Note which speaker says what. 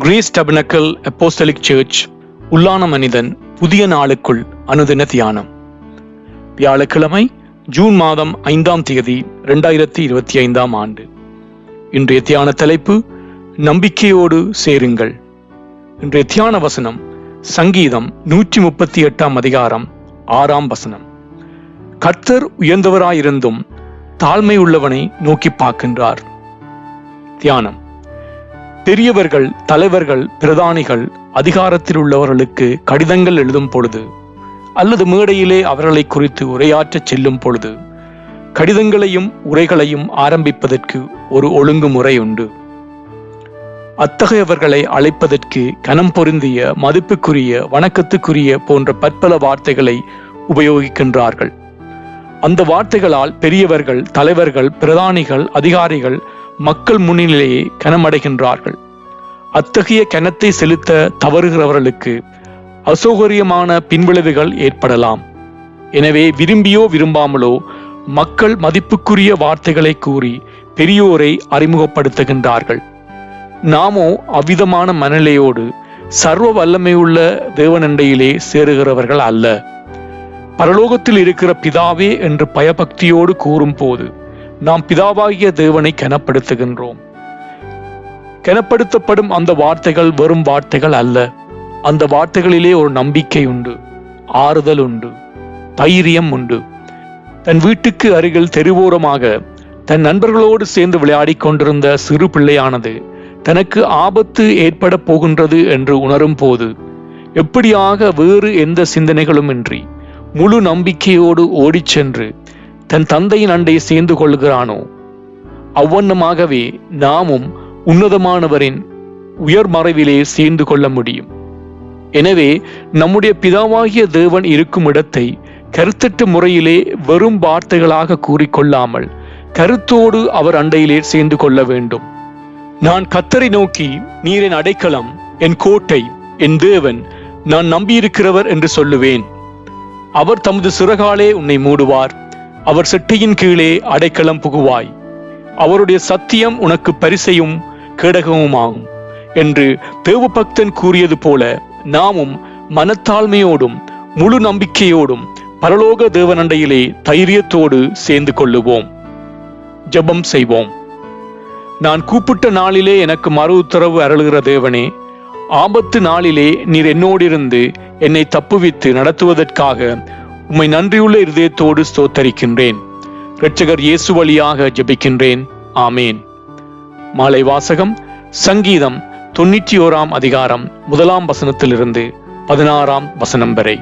Speaker 1: Grace tabernacle apostolic search உள்ளான மனிதன் புதிய நாளுக்குள் அனுதின தியானம். வியாழக்கிழமை ஜூன் மாதம் ஐந்தாம் தேதி ரெண்டாயிரத்தி இருபத்தி ஐந்தாம் ஆண்டு. இன்றைய தியான தலைப்பு நம்பிக்கையோடு சேருங்கள். இன்றைய தியான வசனம் சங்கீதம் நூற்றி முப்பத்தி எட்டாம் அதிகாரம் ஆறாம் வசனம். கர்த்தர் உயர்ந்தவராயிருந்தும் தாழ்மை உள்ளவனை நோக்கி பார்க்கின்றார். தியானம். பெரியவர்கள் தலைவர்கள் பிரதானிகள் அதிகாரத்தில் உள்ளவர்களுக்கு கடிதங்கள் எழுதும் பொழுது அல்லது மேடையிலே அவர்களை குறித்து உரையாற்றச் செல்லும் பொழுது கடிதங்களையும் உரைகளையும் ஆரம்பிப்பதற்கு ஒரு ஒழுங்குமுறை உண்டு. அத்தகையவர்களை அழைப்பதற்கு கனம் பொருந்திய மதிப்புக்குரிய வணக்கத்துக்குரிய போன்ற பற்பல வார்த்தைகளை உபயோகிக்கின்றார்கள். அந்த வார்த்தைகளால் பெரியவர்கள் தலைவர்கள் பிரதானிகள் அதிகாரிகள் மக்கள் முன்னிலையே கனமடைகின்றார்கள். அத்தகைய கனத்தை செலுத்த தவறுகிறவர்களுக்கு அசௌகரியமான பின்விளைவுகள் ஏற்படலாம். எனவே விரும்பியோ விரும்பாமலோ மக்கள் மதிப்புக்குரிய வார்த்தைகளை கூறி பெரியோரை அறிமுகப்படுத்துகின்றார்கள். நாமோ அவ்விதமான மனநிலையோடு சர்வ வல்லமையுள்ள தேவனண்டையிலே சேருகிறவர்கள் அல்ல. பரலோகத்தில் இருக்கிற பிதாவே என்று பயபக்தியோடு கூறும்போது நாம் பிதாவாகிய தேவனை கனப்படுத்துகின்றோம். கனப்படுத்தப்படும் அந்த வார்த்தைகள் வெறும் வார்த்தைகள் அல்ல. அந்த வார்த்தைகளிலே ஒரு நம்பிக்கை உண்டு ஆறுதல் உண்டு தைரியம் உண்டு. தன் வீட்டுக்கு அருகில் தெருவோரமாக தன் நண்பர்களோடு சேர்ந்து விளையாடிக் கொண்டிருந்த சிறு பிள்ளையானது தனக்கு ஆபத்து ஏற்பட போகின்றது என்று உணரும் போது எப்படியாக வேறு எந்த சிந்தனைகளும் இன்றி முழு நம்பிக்கையோடு ஓடிச் சென்று தன் தந்தையின் அண்டை சேர்ந்து கொள்கிறானோ அவ்வண்ணமாகவே நாமும் உன்னதமானவரின் உயர் மறைவிலே சேர்ந்து கொள்ள முடியும். எனவே நம்முடைய பிதாவாகிய தேவன் இருக்கும் இடத்தை கருத்தட்டு முறையிலே வெறும் வார்த்தைகளாக கூறிக்கொள்ளாமல் கருத்தோடு அவர் அண்டையிலே சேர்ந்து கொள்ள வேண்டும். நான் கத்தரை நோக்கி நீரின் அடைக்கலம் என் கோட்டை என் தேவன் நான் நம்பியிருக்கிறவர் என்று சொல்லுவேன். அவர் தமது சிறகாலே உன்னை மூடுவார். அவர் சிட்டையின் கீழே அடைக்கலம் புகுவாய். அவருடைய சத்தியம் உனக்கு பரிசையும் கேடகமுமாகும் என்று தேவபக்தன் கூறியது போல நாமும் மனத்தாழ்மையோடும் முழு நம்பிக்கையோடும் பரலோக தேவனண்டையிலே தைரியத்தோடு சேர்ந்து கொள்ளுவோம். ஜெபம் செய்வோம். நான் கூப்பிட்ட நாளிலே எனக்கு மறு உத்தரவு அருளுகிற தேவனே ஆபத்து நாளிலே நீர் என்னோடிருந்து என்னை தப்புவித்து நடத்துவதற்காக உம்மை நன்றியுள்ள இருதயத்தோடு ஸ்தோத்தரிக்கின்றேன். இரட்சகர் இயேசு வழியாக ஜெபிக்கின்றேன். ஆமேன். மாலை வாசகம் சங்கீதம் தொண்ணூற்றி ஓராம் அதிகாரம் முதலாம் வசனத்திலிருந்து பதினாறாம் வசனம் வரை.